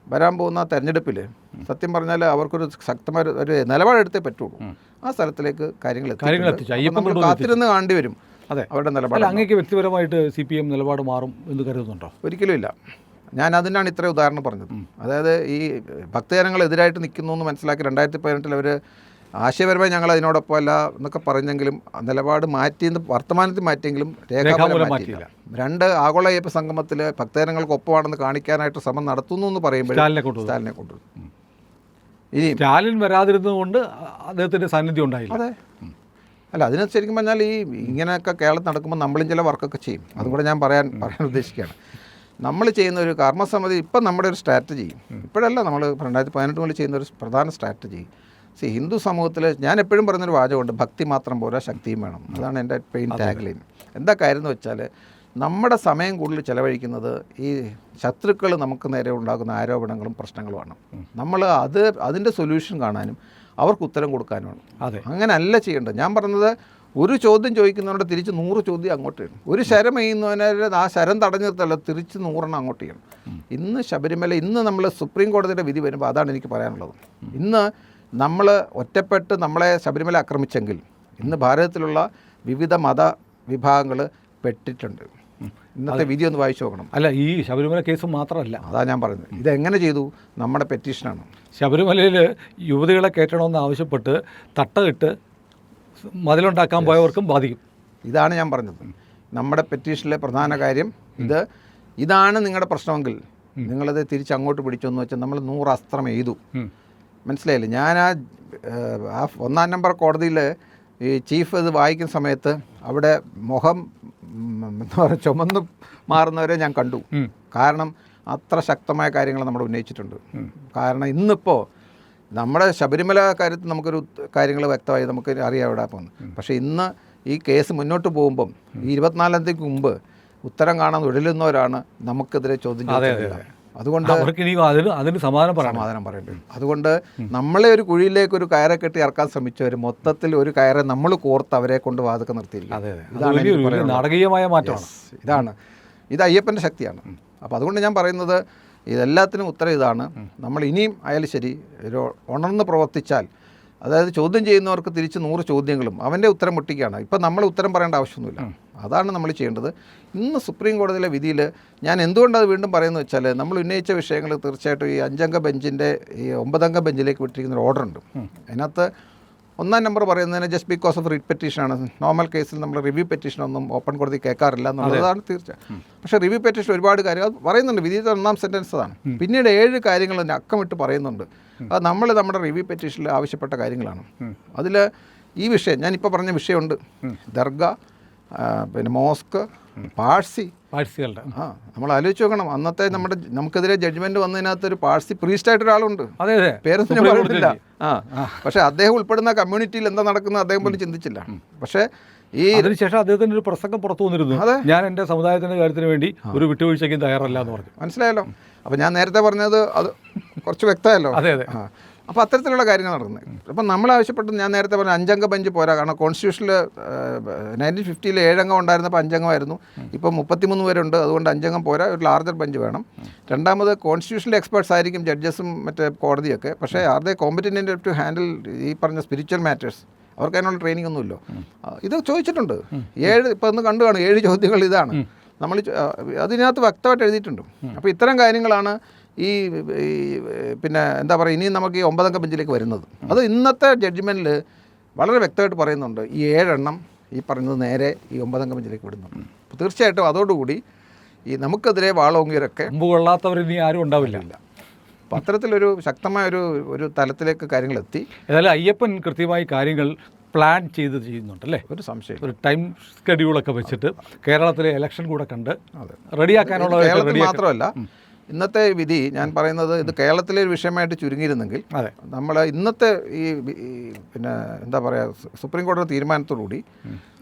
വരാൻ പോകുന്ന തെരഞ്ഞെടുപ്പിൽ സത്യം പറഞ്ഞാൽ അവർക്കൊരു ശക്തമായ ഒരു- നിലപാടെടുത്തേ പറ്റുള്ളൂ. ആ സ്ഥലത്തിലേക്ക് കാര്യങ്ങൾ നമ്മൾ കാത്തിരുന്ന് കാണേണ്ടി വരും അതെ. അവരുടെ നിലപാട് അങ്ങേക്ക് വ്യക്തിപരമായിട്ട് സി പി എം നിലപാട് മാറും എന്ന് കരുതുന്നുണ്ടോ? ഒരിക്കലും ഇല്ല. ഞാൻ അതിനാണ് ഇത്ര ഉദാഹരണം പറഞ്ഞത്. അതായത് ഈ ഭക്തജനങ്ങൾ എതിരായിട്ട് നിൽക്കുന്നു എന്ന് മനസ്സിലാക്കി രണ്ടായിരത്തി പതിനെട്ടിൽ അവർ ആശയപരമായി ഞങ്ങൾ അതിനോടൊപ്പം അല്ല എന്നൊക്കെ പറഞ്ഞെങ്കിലും നിലപാട് മാറ്റി വർത്തമാനത്തിൽ മാറ്റിയെങ്കിലും രേഖാമൂലം മാറ്റിയില്ല. രണ്ട് ആഗോള അയ്യപ്പ സംഗമത്തിൽ ഭക്തജനങ്ങൾക്ക് ഒപ്പമാണെന്ന് കാണിക്കാനായിട്ട് ശ്രമം നടത്തുന്നു എന്ന് പറയുമ്പോൾ സ്റ്റാലിനെ കൊണ്ടുവന്നു. ഇനി സ്റ്റാലിൻ വരാതിരുന്നതുകൊണ്ട് അദ്ദേഹത്തിന്റെ സാന്നിധ്യം ഉണ്ടായില്ല. അതെ. അല്ല അതിനെ ശരിക്കും പറഞ്ഞാൽ ഈ ഇങ്ങനെയൊക്കെ കേരളത്തിൽ നടക്കുമ്പോൾ നമ്മളും ചില വർക്കൊക്കെ ചെയ്യും. അതും കൂടെ ഞാൻ പറയാൻ പറയാൻ ഉദ്ദേശിക്കുകയാണ്. നമ്മൾ ചെയ്യുന്ന ഒരു കർമ്മസമിതി ഇപ്പം നമ്മുടെ ഒരു സ്ട്രാറ്റജി ഇപ്പോഴല്ല നമ്മൾ രണ്ടായിരത്തി പതിനെട്ട് മുതൽ ചെയ്യുന്ന ഒരു പ്രധാന സ്ട്രാറ്റജി സി ഹിന്ദു സമൂഹത്തിൽ ഞാൻ എപ്പോഴും പറയുന്നൊരു വാചകമുണ്ട് ഭക്തി മാത്രം പോരാ ശക്തിയും വേണം. അതാണ് എന്റെ പെയിൻ ടാഗ്ലൈൻ എന്താ കാര്യം എന്ന് വെച്ചാൽ നമ്മുടെ സമയം കൂടുതൽ ചിലവഴിക്കുന്നത് ഈ ശത്രുക്കൾ നമുക്ക് നേരെ ഉണ്ടാകുന്ന ആരോപണങ്ങളും പ്രശ്നങ്ങളുമാണ്. നമ്മൾ അത് അതിന്റെ സൊല്യൂഷൻ കാണാനും അവർക്ക് ഉത്തരം കൊടുക്കാനുമാണ്. അതെ. അങ്ങനെയല്ല ചെയ്യേണ്ടത്. ഞാൻ പറഞ്ഞത് ഒരു ചോദ്യം ചോദിക്കുന്നവരുടെ തിരിച്ച് നൂറ് ചോദ്യം അങ്ങോട്ട് ചെയ്യണം ഒരു ശരം ചെയ്യുന്നവനെ ആ ശരം തടഞ്ഞു നിർത്തല്ല തിരിച്ച് നൂറെണ്ണം അങ്ങോട്ട് ചെയ്യണം. ഇന്ന് ശബരിമല ഇന്ന് നമ്മൾ സുപ്രീം കോടതിയുടെ വിധി വരുമ്പോൾ അതാണ് എനിക്ക് പറയാനുള്ളത്. ഇന്ന് നമ്മൾ ഒറ്റപ്പെട്ട് നമ്മളെ ശബരിമല ആക്രമിച്ചെങ്കിൽ ഇന്ന് ഭാരതത്തിലുള്ള വിവിധ മത വിഭാഗങ്ങൾ പെട്ടിട്ടുണ്ട്. ഇന്നത്തെ വിധി ഒന്ന് വായിച്ചു നോക്കണം. അല്ല ഈ ശബരിമല കേസ് മാത്രമല്ല. അതാ ഞാൻ പറയുന്നത്. ഇതെങ്ങനെ ചെയ്തു? നമ്മുടെ പെറ്റീഷനാണ്. ശബരിമലയിൽ യുവതികളെ കയറ്റണമെന്ന് ആവശ്യപ്പെട്ട് തട്ടമിട്ട് മതിലുണ്ടാക്കാൻ പോയവർക്കും ബാധിക്കും. ഇതാണ് ഞാൻ പറഞ്ഞത്. നമ്മുടെ പെറ്റീഷനിലെ പ്രധാന കാര്യം ഇത്. ഇതാണ് നിങ്ങളുടെ പ്രശ്നമെങ്കിൽ നിങ്ങളത് തിരിച്ചങ്ങോട്ട് പിടിച്ചെന്ന് വെച്ചാൽ നമ്മൾ നൂറ് അസ്ത്രം എഴുതു. മനസ്സിലായില്ലേ? ഞാൻ ആ ആ ഒന്നാം നമ്പർ കോടതിയിൽ ഈ ചീഫ് ഇത് വായിക്കുന്ന സമയത്ത് അവിടെ മുഖം എന്താ പറയുക ചുമന്ന് മാറുന്നവരെ ഞാൻ കണ്ടു. കാരണം അത്ര ശക്തമായ കാര്യങ്ങൾ നമ്മൾ ഉന്നയിച്ചിട്ടുണ്ട്. കാരണം ഇന്നിപ്പോൾ നമ്മുടെ ശബരിമല കാര്യത്തിൽ നമുക്കൊരു കാര്യങ്ങൾ വ്യക്തമായി നമുക്ക് അറിയാം ഇവിടെ പോകുന്നത്. പക്ഷേ ഇന്ന് ഈ കേസ് മുന്നോട്ട് പോകുമ്പം ഈ ഇരുപത്തിനാലാം തീയതിക്ക് മുമ്പ് ഉത്തരം കാണാൻ ഒഴിലുന്നവരാണ് നമുക്കെതിരെ ചോദ്യം ചെയ്യുന്നത് അതുകൊണ്ട് അതിന് സമാധാനം സമാധാനം പറയേണ്ടി അതുകൊണ്ട് നമ്മളെ ഒരു കുഴിയിലേക്ക് ഒരു കയറെ കെട്ടി ഇറക്കാൻ ശ്രമിച്ചവർ മൊത്തത്തിൽ ഒരു കയറെ നമ്മൾ കോർത്ത് അവരെ കൊണ്ട് വാതൊക്കെ നിർത്തിയിരിക്കും ഇതാണ് നാടകീയമായ മാറ്റമാണ്. ഇതാണ്. ഇത് അയ്യപ്പന്റെ ശക്തിയാണ്. അപ്പോൾ അതുകൊണ്ട് ഞാൻ പറയുന്നത് ഇതെല്ലാത്തിനും ഉത്തരം ഇതാണ്. നമ്മൾ ഇനിയും ആയാലും ശരി ഒരു ഉണർന്ന് പ്രവർത്തിച്ചാൽ അതായത് ചോദ്യം ചെയ്യുന്നവർക്ക് തിരിച്ച് നൂറ് ചോദ്യങ്ങളും അവന്റെ ഉത്തരം മുട്ടിക്കുകയാണ്. ഇപ്പം നമ്മൾ ഉത്തരം പറയേണ്ട ആവശ്യമൊന്നുമില്ല. അതാണ് നമ്മൾ ചെയ്യേണ്ടത്. ഇന്ന് സുപ്രീം കോടതിയിലെ വിധിയിൽ ഞാൻ എന്തുകൊണ്ടത് വീണ്ടും പറയുന്നത് വെച്ചാൽ നമ്മൾ ഉന്നയിച്ച വിഷയങ്ങൾ തീർച്ചയായിട്ടും ഈ അഞ്ചംഗ ബെഞ്ചിന്റെ ഈ ഒമ്പതംഗ ബെഞ്ചിലേക്ക് വിട്ടിരിക്കുന്ന ഒരു ഓർഡർ ഉണ്ട് അതിനകത്ത് ഒന്നാം നമ്പർ പറയുന്നതിന് ജസ്റ്റ് ബിക്കോസ് ഓഫ് റീറ്റ് പെറ്റീഷനാണ് നോർമൽ കേസിൽ നമ്മൾ റിവ്യൂ പെറ്റീഷൻ ഒന്നും ഓപ്പൺ കോടതി കേൾക്കാറില്ല എന്നുള്ളതാണ് തീർച്ച. പക്ഷേ റിവ്യൂ പെറ്റീഷൻ ഒരുപാട് കാര്യങ്ങൾ അത് പറയുന്നുണ്ട്. വിധിയുടെ ഒന്നാം സെന്റൻസ് അതാണ്. പിന്നീട് ഏഴ് കാര്യങ്ങൾ അതിന് അക്കമിട്ട് പറയുന്നുണ്ട്. അത് നമ്മൾ നമ്മുടെ റിവ്യൂ പെറ്റീഷനിൽ ആവശ്യപ്പെട്ട കാര്യങ്ങളാണ്. അതിൽ ഈ വിഷയം ഞാനിപ്പോൾ പറഞ്ഞ വിഷയമുണ്ട്. ദർഗ പിന്നെ മോസ്ക് പാഴ്സി. പാഴ്സികളുടെ. ആ നമ്മൾ ആലോചിച്ച് നോക്കണം. അന്നത്തെ നമ്മുടെ നമുക്കെതിരെ ജഡ്ജ്മെന്റ് വന്നതിനകത്ത് ഒരു പാഴ്സി പ്രീസ്റ്റായിട്ട് ഒരാളുണ്ട്. അതെ അതെ. പേരൊന്നും കോടതി ആ പക്ഷെ അദ്ദേഹം ഉൾപ്പെടുന്ന കമ്മ്യൂണിറ്റിയിൽ എന്താ നടക്കുന്നത് അദ്ദേഹം പോലും ചിന്തിച്ചില്ല. പക്ഷേ ഈ അതിനുശേഷം അദ്ദേഹത്തിന്റെ ഒരു പ്രസംഗം പുറത്തു വന്നിരുന്നു. അതെ. ഞാൻ എന്റെ സമുദായത്തിന്റെ കാര്യത്തിന് വേണ്ടി ഒരു വിട്ടുവീഴ്ചയ്ക്കും തയ്യാറല്ല എന്ന് പറഞ്ഞു. മനസ്സിലായല്ലോ. അപ്പോൾ ഞാൻ നേരത്തെ പറഞ്ഞത് അത് കുറച്ച് വ്യക്തമല്ലോ. അതെ അതെ. അപ്പോൾ അത്തരത്തിലുള്ള കാര്യങ്ങൾ നടക്കുന്നത്. അപ്പം നമ്മൾ ആവശ്യപ്പെട്ടത് ഞാൻ നേരത്തെ പറഞ്ഞ അഞ്ചംഗ ബെഞ്ച് പോരാ. കാരണം കോൺസ്റ്റിറ്റ്യൂഷനിൽ നയന്റീൻ ഫിഫ്റ്റിയിൽ ഏഴംഗം ഉണ്ടായിരുന്നപ്പോൾ അഞ്ചംഗമായിരുന്നു. ഇപ്പോൾ മുപ്പത്തിമൂന്ന് പേരുണ്ട്. അതുകൊണ്ട് അഞ്ചംഗം പോരാ. ഒരു ലാർജർ ബെഞ്ച് വേണം. രണ്ടാമത് കോൺസ്റ്റിറ്റ്യൂഷണൽ എക്സ്പേർട്സ് ആയിരിക്കും ജഡ്ജസും മറ്റേ കോടതിയൊക്കെ. പക്ഷേ are they competent to handle ഈ പറഞ്ഞ സ്പിരിച്വൽ മാറ്റേഴ്സ് അവർക്ക് അതിനുള്ള ട്രെയിനിങ് ഒന്നുമില്ലോ. ഇത് ചോദിച്ചിട്ടുണ്ട്. ഏഴ് ഇപ്പം ഒന്ന് കണ്ടു കാണും. ഏഴ് ചോദ്യങ്ങൾ ഇതാണ്. നമ്മൾ അതിനകത്ത് വ്യക്തമായിട്ട് എഴുതിയിട്ടുണ്ട്. അപ്പോൾ ഇത്തരം കാര്യങ്ങളാണ് ഈ പിന്നെ എന്താ പറയുക ഇനിയും നമുക്ക് ഈ ഒമ്പതംഗ ബെഞ്ചിലേക്ക് വരുന്നത്. അത് ഇന്നത്തെ ജഡ്ജ്മെന്റിൽ വളരെ വ്യക്തമായിട്ട് പറയുന്നുണ്ട്. ഈ ഏഴെണ്ണം ഈ പറയുന്നത് നേരെ ഈ ഒമ്പതംഗ ബെഞ്ചിലേക്ക് വിടുന്നുണ്ട്. അപ്പോൾ തീർച്ചയായിട്ടും അതോടുകൂടി ഈ നമുക്കെതിരെ വാളോങ്ങിയവരൊക്കെ മുമ്പ് കൊള്ളാത്തവർ ഇനി ആരും ഉണ്ടാവില്ല. അത്തരത്തിലൊരു ശക്തമായ ഒരു ഒരു തലത്തിലേക്ക് കാര്യങ്ങളെത്തി. ഏതായാലും അയ്യപ്പൻ കൃത്യമായി കാര്യങ്ങൾ പ്ലാൻ ചെയ്ത് ചെയ്യുന്നുണ്ട് അല്ലേ? ഒരു സംശയം ഒരു ടൈം സ്കെഡ്യൂളൊക്കെ വെച്ചിട്ട് കേരളത്തിലെ ഇലക്ഷൻ കൂടെ കണ്ട് റെഡിയാക്കാനുള്ള മാത്രമല്ല ഇന്നത്തെ വിധി ഞാൻ പറയുന്നത് ഇത് കേരളത്തിലെ ഒരു വിഷയമായിട്ട് ചുരുങ്ങിയിരുന്നെങ്കിൽ അതെ. നമ്മൾ ഇന്നത്തെ ഈ ഈ പിന്നെ എന്താ പറയുക സുപ്രീം കോടതി തീരുമാനത്തോടുകൂടി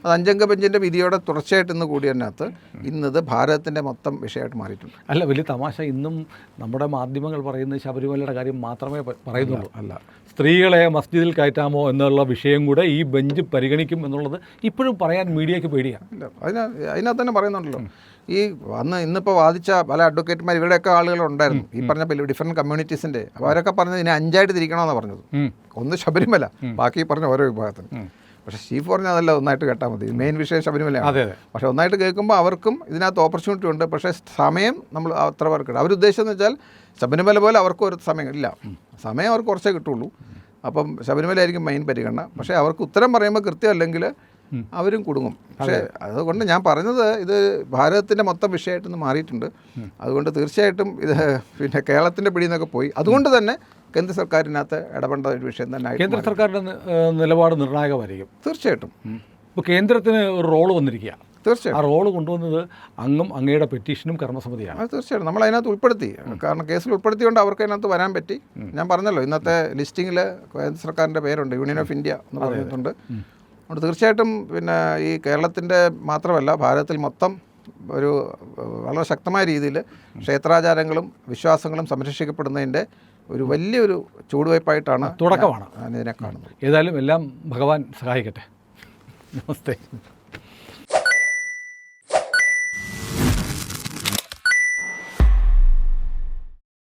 അത് അഞ്ചംഗ ബെഞ്ചിന്റെ വിധിയോടെ തുടർച്ചയായിട്ട് ഇന്ന് കൂടിയതിനകത്ത് ഇന്നത് ഭാരതത്തിന്റെ മൊത്തം വിഷയമായിട്ട് മാറിയിട്ടുണ്ട്. അല്ല വലിയ തമാശ. ഇന്നും നമ്മുടെ മാധ്യമങ്ങൾ പറയുന്നത് ശബരിമലയുടെ കാര്യം മാത്രമേ പറയുന്നുള്ളൂ. അല്ല. സ്ത്രീകളെ മസ്ജിദിൽ കയറ്റാമോ എന്നുള്ള വിഷയം കൂടെ ഈ ബെഞ്ച് പരിഗണിക്കും എന്നുള്ളത് ഇപ്പോഴും പറയാൻ മീഡിയയ്ക്ക് പേടിയാണ്. അതിന അതിനകത്ത് തന്നെ പറയുന്നുണ്ടല്ലോ. ഈ അന്ന് ഇന്നിപ്പോൾ വാദിച്ച പല അഡ്വക്കേറ്റുമാർ ഇവിടെയൊക്കെ ആളുകളുണ്ടായിരുന്നു. ഈ പറഞ്ഞ ഡിഫറെന്റ് കമ്മ്യൂണിറ്റീസിന്റെ അവരൊക്കെ പറഞ്ഞത് ഇതിനെ അഞ്ചായിട്ട് തിരിക്കണമെന്നാണ് പറഞ്ഞത്. ഒന്ന് ശബരിമല ബാക്കി പറഞ്ഞ ഓരോ വിഭാഗത്തിന്. പക്ഷേ സ്റ്റീഫ് പറഞ്ഞ അതല്ല ഒന്നായിട്ട് കേട്ടാൽ മതി. മെയിൻ വിഷയം ശബരിമലയാണ്. പക്ഷേ ഒന്നായിട്ട് കേൾക്കുമ്പോൾ അവർക്കും ഇതിനകത്ത് ഓപ്പർച്യൂണിറ്റി ഉണ്ട്. പക്ഷേ സമയം നമ്മൾ അത്ര പേർക്ക് അവരുദ്ദേശിച്ചെന്ന് വെച്ചാൽ ശബരിമല പോലെ അവർക്കും ഒരു സമയം ഇല്ല. സമയം അവർക്ക് കുറച്ചേ കിട്ടുള്ളൂ. അപ്പം ശബരിമല ആയിരിക്കും മെയിൻ പരിഗണന. പക്ഷേ അവർക്ക് ഉത്തരം പറയുമ്പോൾ കൃത്യമല്ലെങ്കിൽ അവരും കുടുങ്ങും. പക്ഷേ അതുകൊണ്ട് ഞാൻ പറഞ്ഞത് ഇത് ഭാരതത്തിന്റെ മൊത്തം വിഷയമായിട്ടൊന്ന് മാറിയിട്ടുണ്ട്. അതുകൊണ്ട് തീർച്ചയായിട്ടും ഇത് പിന്നെ കേരളത്തിന്റെ പിടിയിൽ നിന്നൊക്കെ പോയി. അതുകൊണ്ട് തന്നെ കേന്ദ്ര സർക്കാരിനകത്ത് ഇടപെടേണ്ട ഒരു വിഷയം തന്നെ കേന്ദ്ര. സർക്കാരിന്റെ നിലപാട് നിർണായകമായിരിക്കും. തീർച്ചയായിട്ടും. ഇപ്പോൾ കേന്ദ്രത്തിന് ഒരു റോൾ വന്നിരിക്കുക. തീർച്ചയായും ആ റോൾ കൊണ്ടുവന്നത് അങ്ങും അങ്ങയുടെ പെറ്റീഷനും കർമ്മസമിതിയാണ്. തീർച്ചയായിട്ടും. നമ്മൾ അതിനകത്ത് ഉൾപ്പെടുത്തി. കാരണം കേസിൽ ഉൾപ്പെടുത്തിയോണ്ട് അവർക്ക് അതിനകത്ത് വരാൻ പറ്റി. ഞാൻ പറഞ്ഞല്ലോ ഇന്നത്തെ ലിസ്റ്റിങ്ങിൽ കേന്ദ്ര സർക്കാരിന്റെ പേരുണ്ട് യൂണിയൻ ഓഫ് ഇന്ത്യ എന്ന് പറഞ്ഞിട്ടുണ്ട്. അതുകൊണ്ട് തീർച്ചയായിട്ടും പിന്നെ ഈ കേരളത്തിന്റെ മാത്രമല്ല ഭാരതത്തിൽ മൊത്തം ഒരു വളരെ ശക്തമായ രീതിയിൽ ക്ഷേത്രാചാരങ്ങളും വിശ്വാസങ്ങളും സംരക്ഷിക്കപ്പെടുന്നതിന്റെ ഒരു വലിയൊരു ചൂടുവയ്പായിട്ടാണ് തുടക്കമാണ്. ഞാൻ ഇതിനെ കാണുന്നത്. ഏതായാലും എല്ലാം ഭഗവാൻ സഹായിക്കട്ടെ. നമസ്തേ.